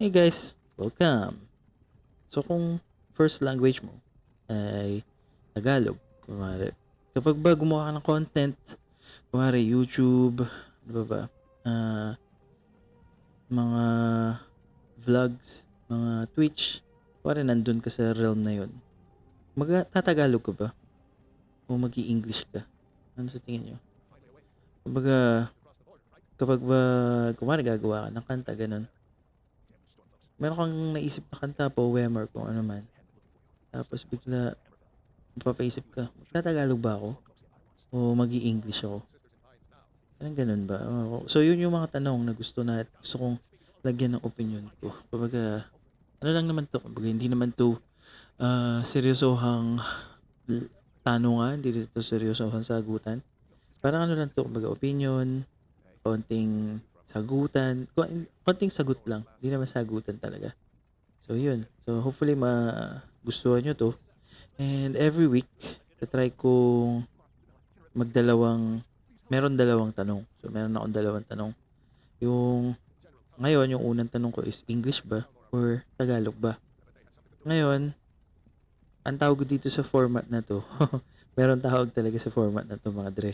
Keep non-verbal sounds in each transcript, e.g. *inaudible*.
Hey guys, welcome. So kung first language mo ay Tagalog, kunwari, kapag ba gumawa ka ng content, kunwari YouTube, ano ba ba, ah, mga vlogs, mga Twitch, kunwari nandun ka sa realm na yun, mag tatagalog ka ba? O mag english ka? Ano sa tingin nyo? Kumbaga, kapag ba, kunwari gagawa ka ng kanta, ganun, meron kang naisip na kanta, poem, or kung ano man. Tapos bigla, mapapaisip ka, magtatagalog ba ako? O mag english ako? Parang ganun ba? So, yun yung mga tanong na gusto na gusto kong lagyan ng opinion ko. Kumbaga, ano lang naman to, kumbaga, hindi naman to ah, seryosohang tanungan, hindi to seryosohang sagutan. Parang ano lang to, kumbaga, opinion, konting sagutan, kon- konting sagot lang, hindi naman sagutan talaga. So, yun. So, hopefully, magustuhan nyo to. And every week, try kong magdalawang, meron dalawang tanong. So, meron akong dalawang tanong. Yung, ngayon, yung unang tanong ko is, English ba? Or Tagalog ba? Ngayon, ang tawag dito sa format na to, *laughs* meron tawag talaga sa format na to, mga dre.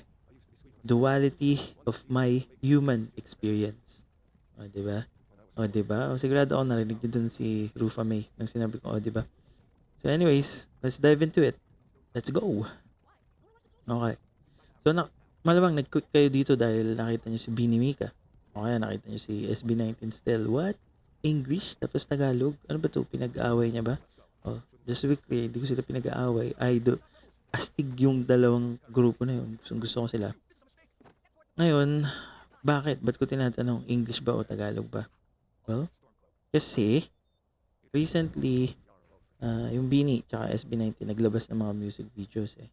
Duality of my human experience. O, di ba? O, di ba? O, sigurado ako narinig niyo dun si Rufa May nang sinabi ko, o, di ba? So, anyways, let's dive into it. Let's go! Okay. So, na, malamang nag-click kayo dito dahil nakita nyo si Bini Mika. O kaya nakita nyo si SB19 Still. What? English? Tapos Tagalog? Ano ba to? Pinag-aaway niya ba? Oh, just to be clear, hindi ko sila pinag-aaway. Ay, do, astig yung dalawang grupo na yun. Gusto, gusto ko sila. Ngayon, bakit? Ba't ko tinatanong English ba o Tagalog ba? Well, kasi recently, ah, yung Bini tsaka SB19 naglabas ng mga music videos eh.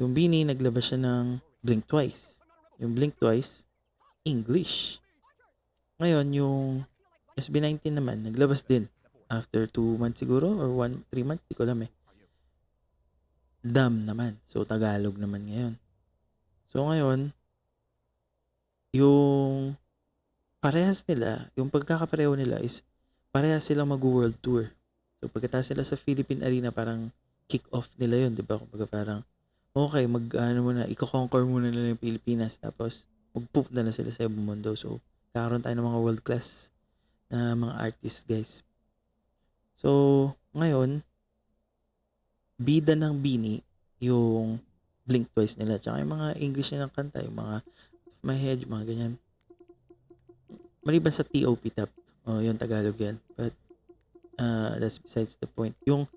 Yung Bini naglabas siya ng Blink Twice. Yung Blink Twice, English. Ngayon, yung SB19 naman, naglabas din. After 2 months siguro, or 1, 3 months, di ko alam eh. Dam naman. So, Tagalog naman ngayon. So, ngayon, yung parehas nila, yung pagkakapareho nila is parehas silang mag-world tour. So, pagkatapos sila sa Philippine Arena, parang kick-off nila yun, di ba? Kumbaga parang, okay, mag, ano muna, i-conquer muna nila yung Pilipinas, tapos, mag-poop na lang sila sa ibang mundo. So, kakaroon tayo ng mga world-class na mga artists, guys. So, ngayon, bida ng Bini, yung Blink Twice nila, tsaka yung mga English nilang kanta, yung mga My Head, mga ganyan. Maliban sa TOP Tap, oh, yung Tagalog yan. But, uh, that's besides the point. Yung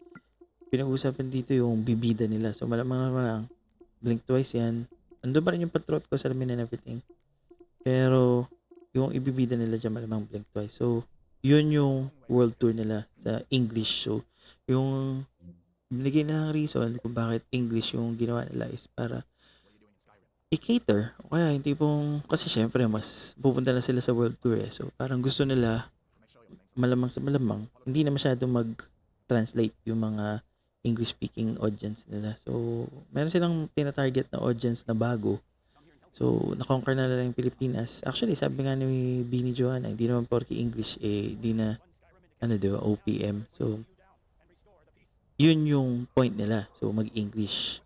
pinag-uusapan dito yung bibida nila. So, malamang naman lang, Blink Twice yan. Ando pa rin yung Patrol ko sa and everything. Pero, yung ibibida nila dyan malamang Blink Twice. So, yun yung world tour nila sa English. So, yung binigay na ng reason kung bakit English yung ginawa nila is para i-cater. Kaya hindi pong, kasi syempre mas pupunta na sila sa world tour eh. So, parang gusto nila malamang sa malamang, hindi na masyadong mag-translate yung mga English-speaking audience nila. So, meron silang tina-target na audience na bago. So, na-conquer na nila yung Pilipinas. Actually, sabi nga ni Bini Joanna, hindi naman porky English, eh, di na, ano diba, OPM. So, yun yung point nila. So, mag-English.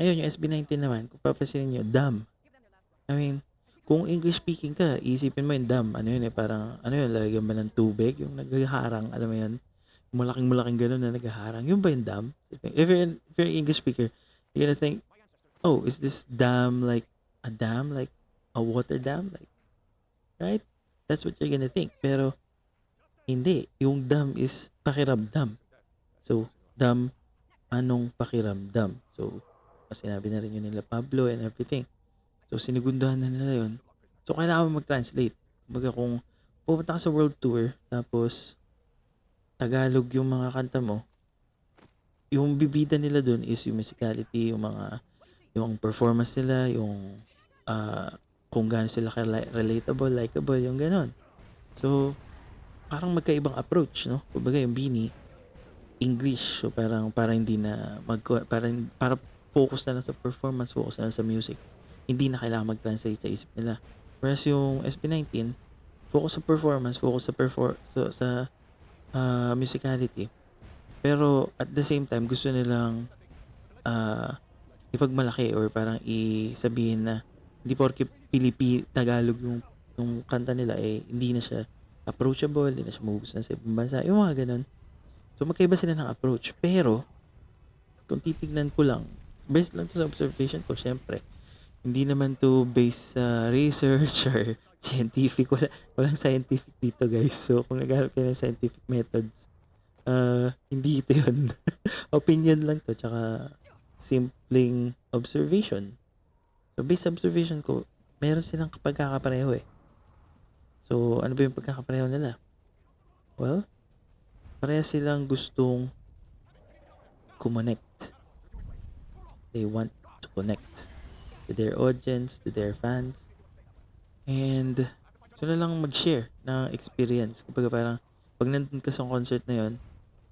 Ngayon, yung SB19 naman, kung papasin nyo, dumb. I mean, kung English speaking ka, isipin mo yung dumb. Ano yun eh, parang, ano yun, lalagyan ba ng tubig? Yung naghaharang, alam mo yun? Malaking-malaking gano'n na naghaharang. Yun ba yung dumb? If you're, an- if you're English speaker, you're gonna think, oh, is this dam like a dam? Like a water dam? Like, right? That's what you're gonna think. Pero, hindi. Yung dam is pakiramdam. So, dam, anong pakiramdam? So, sinabi na rin yun nila Pablo and everything. So, sinigundahan na nila yun. So, kailangan mo mag-translate. Kumbaga kung pupunta ka sa world tour, tapos Tagalog yung mga kanta mo, yung bibida nila dun is yung musicality, yung mga, yung performance nila, yung, ah, kung gaano sila relatable, likable, yung ganon. So, parang magkaibang approach, no? Kumbaga yung Bini, English. So, parang, parang hindi na, mag, parang, para focus na lang sa performance, focus na lang sa music. Hindi na kailangan mag-translate sa isip nila. Whereas yung SB19, focus sa performance, focus sa perfor sa sa, ah, musicality. Pero at the same time gusto nilang, ah, ipagmalaki or parang i sabihin na hindi porke Pilipi Tagalog yung yung kanta nila, eh, hindi na siya approachable, hindi na siya magugustuhan sa ibang bansa, yung mga gano'n. So, magkaiba sila ng approach. Pero, kung titignan ko lang, based lang 'to sa observation ko siyempre, hindi naman 'to based sa research *laughs* or scientific, wala walang scientific dito guys. So, kung naghahanap kayo ng scientific methods, ah, hindi ito 'yun. *laughs* Opinion lang 'to tsaka simpleng observation. So, based sa observation ko, meron silang pagkakapareho, eh. So, ano ba yung pagkakapareho nila? Well, parehas silang gustong kumonect. They want to connect to their audience, to their fans, and gusto nilang mag-share ng experience. Kumbaga parang 'pag nandun ka sa concert na yun,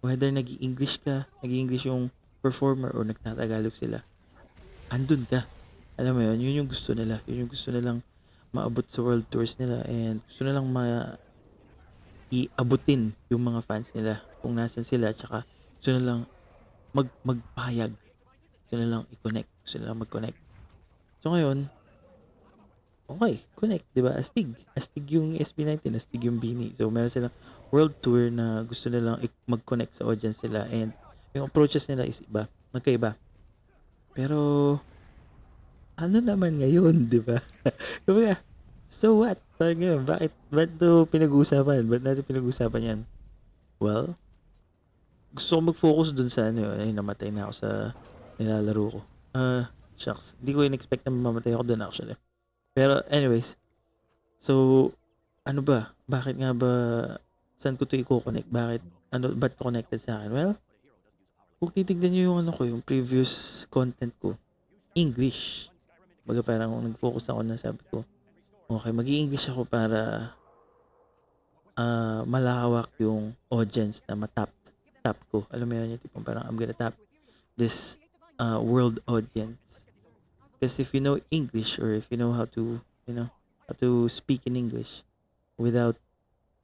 whether nag-i-English ka, nag-i-English yung performer or nagtatagalog sila, andun ka. Alam mo yun, yun yung gusto nila. Yun yung gusto nilang maabot sa world tours nila and gusto nilang ma i-abutin yung mga fans nila kung nasaan sila tsaka gusto nilang mag magpahayag. Gusto nilang i-connect, gusto nilang mag-connect. So ngayon, okey, connect, 'di ba? Astig, astig yung SB19, astig yung BINI. So meron silang world tour na gusto nilang mag-connect sa audience nila and yung approaches nila is iba, magkaiba. Pero ano naman ngayon, 'di ba? *laughs* Kumbaga, so what? Parang gano'n, bakit ba't 'to pinag-uusapan? Ba't natin pinag-uusapan 'yan? Well, gusto ko mag-focus dun sa ano, ay namatay na ako sa nilalaro ko. Ah, shucks, hindi ko in-expect na mamamatay ako dun actually. Pero anyways, so ano ba, bakit nga ba saan ko 'to iko-connect? Bakit ano ba't connected sa'kin? Well, kung titignan niyo yung ano ko, yung previous content ko, English. Kumbaga parang nag-focus ako na sabi ko, okey mag-i-English ako para ah, malawak yung audience na ma-tap tap ko. Alam mo yun, yung tipong parang I'm gonna tap this, ah, world audience. Kasi if you know English or if you know how to, you know, how to speak in English without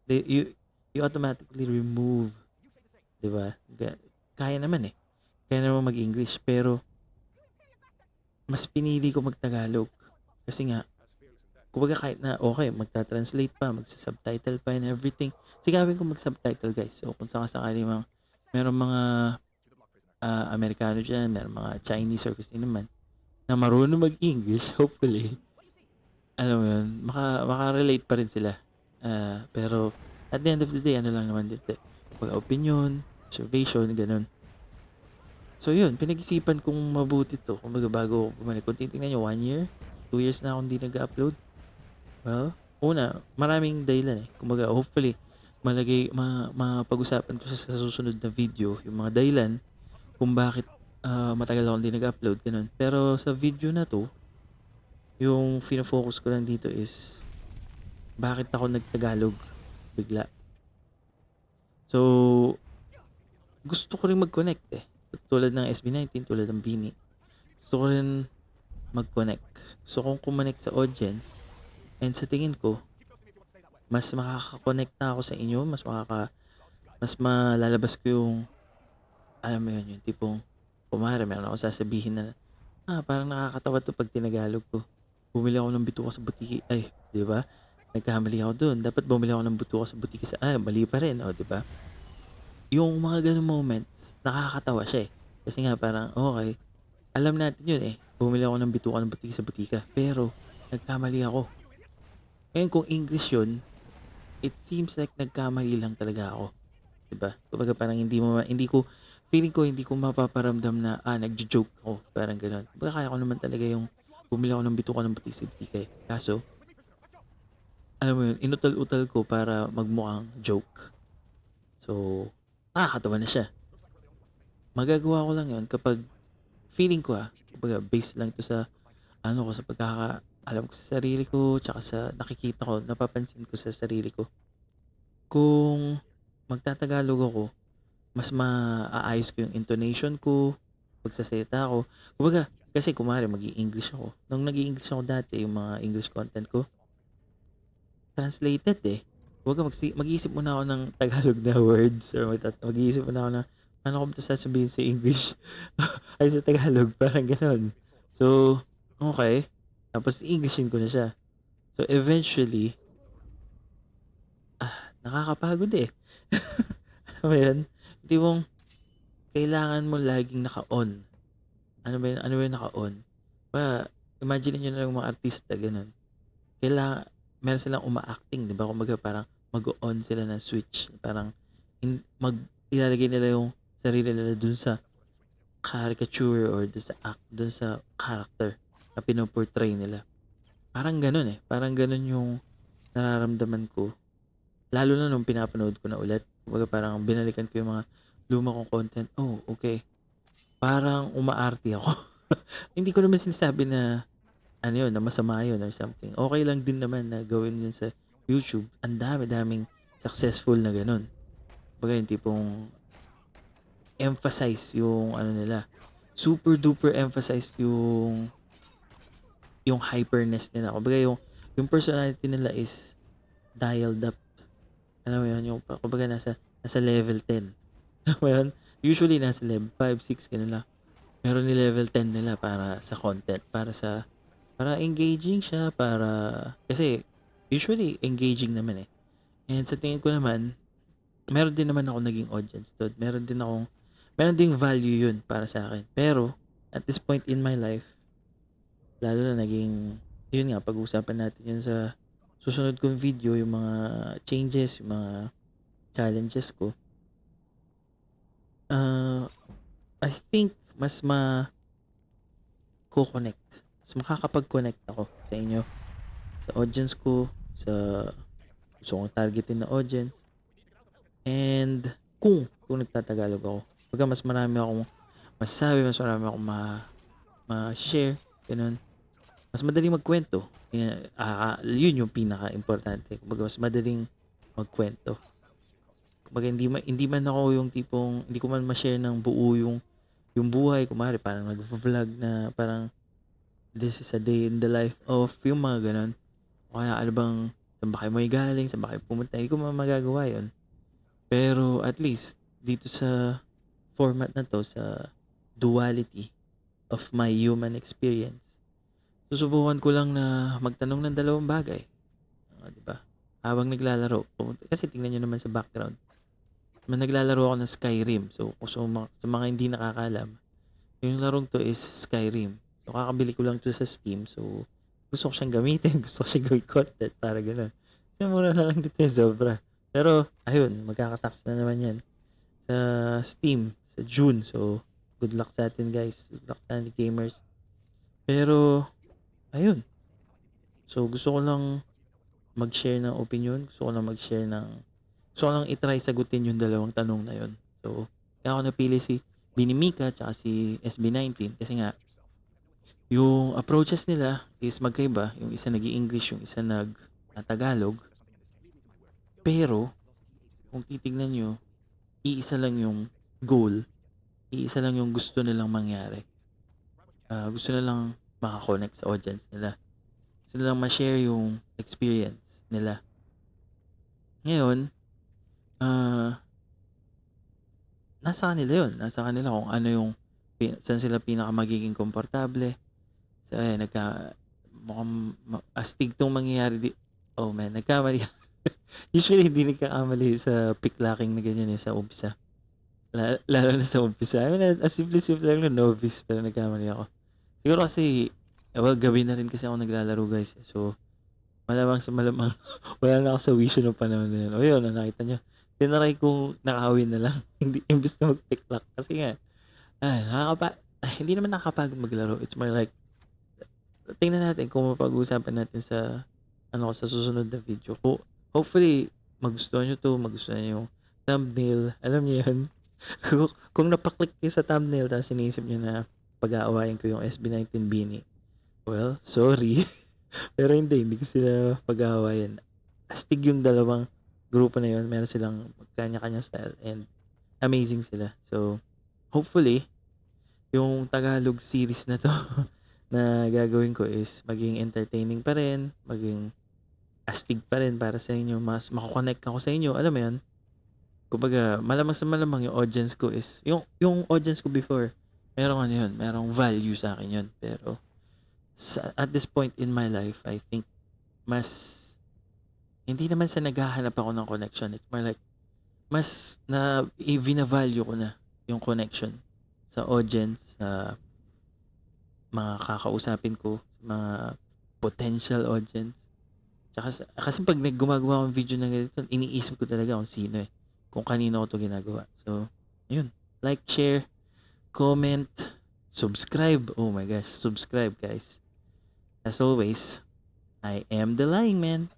the you you automatically remove, 'di ba? Kaya naman, eh, kaya naman mag-English pero mas pinili ko mag-Tagalog. Kasi nga, kumbaga kahit na okey magta-translate pa, magsu-subtitle pa and everything, sikapin ko mag-subtitle guys. So kung saka-sakali mang merong mga, ah, Amerikano diyan, merong mga Chinese or kung sino man, na marunong mag-English hopefully, alam mo yun, maka maka-relate pa rin sila. Ah, pero at the end of the day ano lang naman din 'to, eh, kumbaga opinyon, observation, gano'n. So yun, pinag-isipan kong mabuti 'to, kumbaga bago ako bumalik. Kung titingnan niyo 1 year, 2 years na akong hindi nag-a-upload. Well, una, maraming dahilan, eh. Kumbaga hopefully malagay ma mapag-usapan ko siya sa susunod na video, yung mga dahilan kung bakit, ah, matagal akong hindi nag-upload, gano'n. Pero sa video na 'to, yung fino-focus ko lang dito is bakit ako nag-Tagalog bigla. So, gusto ko rin mag-connect, eh. Tulad ng SB19, tulad ng BINI. Gusto ko rin mag-connect. Gusto kong kumonect sa audience and sa tingin ko, mas makaka-connect na ako sa inyo, mas makaka mas malalabas ko yung alam mo yun, yung tipong kunwari meron akong sasabihin na, ah, parang nakakatawa 'to 'pag tinagalog ko. Bumili ako ng bituka sa butiki ay, 'di ba? Nagkamali ako dun, dapat bumili ako ng bituka sa butiki sa ah, mali pa rin, oh, 'di ba? Yung mga gano'ng moments, nakakatawa siya, eh. Kasi nga parang, okey, alam natin yun, eh, bumili ako ng bituka ng butiki sa butika, pero nagkamali ako. Ngayon kung English yun, it seems like nagkamali lang talaga ako, 'di ba? Kumbaga parang hindi mo hindi ko feeling ko hindi ko mapaparamdam na, ah, nagjo-joke ako, parang gano'n. Kumbaga kaya ko naman talaga yung bumili ako ng bituka ng butika, eh. Kaso alam mo yun, inutal-utal ko para magmukhang joke. So, nakakatawa na siya. Magagawa ko lang yun kapag feeling ko, ah, kumbaga based lang 'to sa ano ko, sa pagkakaalam ko sa sarili ko tsaka sa nakikita ko, napapansin ko sa sarili ko. Kung magta-Tagalog ako, mas maaayos ko yung intonation ko, pagsasalita ko. Kumbaga kasi kunwari mag-i-English ako, nung nag-i-English ako dati, yung mga English content ko translated, eh. Kumbaga mag-iisip muna ako ng Tagalog na words or mag-iisip muna ako ng paano ko ba sasabihin sa English *laughs* ay sa Tagalog, parang gano'n. So, okey. Tapos i-Englishin ko na siya. So, eventually ah, nakakapagod, eh. *laughs* 'yun? Tipong kailangan mo laging naka-on. Ano ba 'yun, ano ba yung naka-on? Kumbaga imaginin niyo na lang mga artista gano'n. Kailanga meron silang uma-acting 'di ba, kumbaga parang mag-o-on sila ng switch, parang hin mag ilalagay nila yung sarili nila dun sa caricature or dun sa act dun sa character na pino-portray nila. Parang gano'n, eh, parang gano'n yung nararamdaman ko. Lalo na nung pinapanood ko na ulit. Kumbaga parang binalikan ko yung mga luma kong content, oh, okey. Parang umaarte ako. *laughs* Hindi ko naman sinasabi na ano 'yun, na masama 'yun or something. Okey lang din naman na gawin 'yun sa YouTube. Ang dami-daming successful na gano'n. Kumbaga yung tipong emphasize yung ano nila, super duper emphasized yung yung hyperness nila. Kumbaga yung yung personality nila is dialed up. Alam mo 'yun, yung kumbaga nasa nasa level 10. *laughs* Alam mo 'yun? Usually nasa level 5, 6 gano'n lang. Pero ni-level 10 nila para sa content, para sa para engaging siya, para kasi usually engaging naman, eh. And sa tingin ko naman, meron din naman akong naging audience dun. Meron din akong meron ding value 'yun para sa'kin. Pero at this point in my life, lalo na naging yun nga, pag-uusapan natin 'yun sa susunod kong video, yung mga changes, yung mga challenges ko. Ah, I think mas mako-connect, mas makakapag-connect ako sa inyo, sa audience ko, sa gusto kong targetin na audience. And kung kung nagta-Tagalog ako. Kumbaga mas marami akong masasabi, mas marami akong ma ma-she-share, gano'n. Mas madaling magkuwento, eh, ah, yun yung pinakaimportante. Kumbaga mas madaling magkuwento. Kumbaga hindi ma hindi man ako yung tipong hindi ko man ma-share ng buo yung yung buhay. Kunwari parang nagvo-vlog na parang this is a day in the life of yung mga gano'n. O kaya ano bang saan ba kayo galing, saan ba kayo pumunta, hindi ko man magagawa yun. Pero at least dito sa format na 'to, sa duality of my human experience, susubukan ko lang na magtanong ng dalawang bagay. Oh, 'di ba? Habang naglalaro, kasi tingnan niyo naman sa background, may naglalaro ako ng Skyrim. So, sa mga sa mga hindi nakakaalam, yung larong 'to is Skyrim. So, kakabili ko lang 'to sa Steam. So, gusto ko siyang gamitin, *laughs* gusto ko siyang content, para gano'n. Kasi mura na lang dito, eh, sobra. Pero ayun, magkaka-tax na naman 'yan sa Steam sa June. So, good luck sa atin guys, good luck sa ating gamers. Pero ayun. So, gusto ko lang mag-share ng opinyon, gusto ko lang mag-share ng gusto ko lang i-try sagutin yung dalawang tanong na yun. So, kaya ako napili si Binimika tsaka si SB19 kasi nga yung approaches nila is magkaiba. Yung isa nag-i-English, yung isa nag Tagalog. Pero kung titignan niyo, iisa lang yung goal, iisa lang yung gusto nilang mangyari. Ah, gusto nilang maka-connect sa audience nila. Gusto nilang ma-share yung experience nila. Ngayon, ah nasa kanila yun, nasa kanila kung ano yung saan sila pinaka magiging komportable. So ayan, nagka mukhang astig 'tong mangyayari di oh man, nagkamali *laughs* Usually hindi nagkakamali sa pick-locking na ganyan, eh, sa umpisa. La lalo na sa umpisa. I mean, ang simple-simple lang novice pero nagkamali ako. Siguro kasi, eh, well, gabi na rin kasi ako naglalaro guys. So, malamang sa malamang *laughs* wala na ako sa wisyo nung panahon na yun. Oh, yun, nakita niyo. Tinry kong nakawin na lang, *laughs* hindi imbes na mag-pick lock kasi nga, ay nakakapa ay hindi naman nakakapagod maglaro. It's more like tingnan natin kung mapag-uusapan natin sa ano, sa susunod na video. Ho hopefully magustuhan niyo 'to, magustuhan niyo yung thumbnail, alam niyo yun? Ku *laughs* kung napa-click kayo sa thumbnail tapos iniisip niyo na pag-aawayin ko yung SB19 BINI, well, sorry. *laughs* Pero hindi, hindi ko sila pag-aawayin. Astig yung dalawang grupo na yun, meron silang kanya-kanyang style and amazing sila. So, hopefully, yung Tagalog series na 'to *laughs* na gagawin ko is maging entertaining pa rin, maging astig pa rin para sa inyo, mas mako-connect ako sa inyo, alam mo 'yun? Kumbaga malamang sa malamang yung audience ko is yung yung audience ko before, merong ano 'yun, merong value sa'kin 'yun. Pero sa at this point in my life, I think mas hindi naman sa naghahanap ako ng connection, it's more like mas na i vina-value ko na yung connection sa audience, sa mga kakausapin ko, mga potential audience. Tsaka sa kasi 'pag gumagawa akong video ng ganito, iniisip ko talaga kung sino, eh, kung kanino ko 'to ginagawa. So, ayun, like, share, comment, subscribe. Oh my gosh, subscribe guys. As always, I am the Lying Man.